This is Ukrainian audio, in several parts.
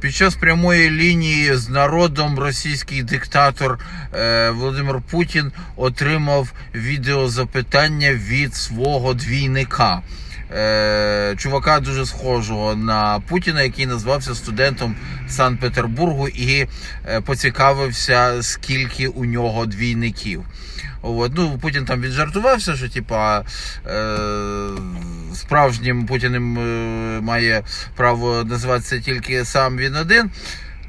Під час прямої лінії з народом російський диктатор е, Володимир Путін отримав відеозапитання від свого двійника. Е, чувака дуже схожого на Путіна, який назвався студентом Санкт-Петербургу і е, поцікавився, скільки у нього двійників. От, ну, Путін там віджартувався, що типа е, справжнім Путіним е, має право називатися тільки сам він один.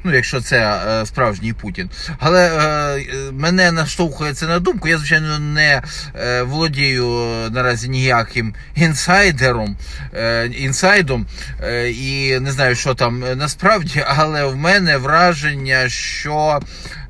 Ну, якщо це е, справжній Путін. Але е, мене наштовхує це на думку. Я, звичайно, не е, володію е, наразі ніяким інсайдером, е, інсайдом е, і не знаю, що там е, насправді, але в мене враження, що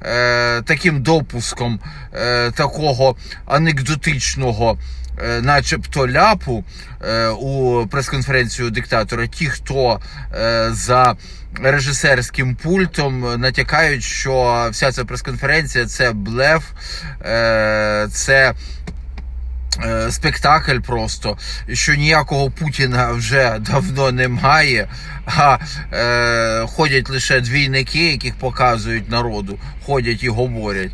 е, таким допуском е, такого анекдотичного. Е, Начебто ляпу е, у прес-конференцію диктатора, ті, хто е, за режисерським пультом натякають, що вся ця прес-конференція це блеф, це спектакль просто, що ніякого Путіна вже давно немає, а е, ходять лише двійники, яких показують народу, ходять і говорять.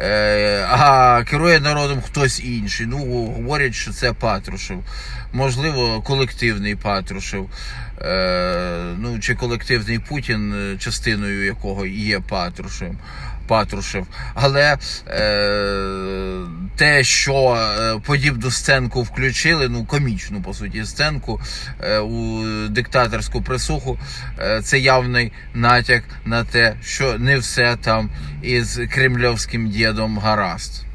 Е, а керує народом хтось інший. Ну, говорять, що це Патрушев. Можливо, колективний Патрушев. Е, ну, чи колективний Путін, е, частиною якого є Патрушев. Патрушев. Але е, те, що е, подібну сценку включили, ну комічну по суті сценку е, у диктаторську присуху, е, це явний натяк на те, що не все там із кремльовським дідом гаразд.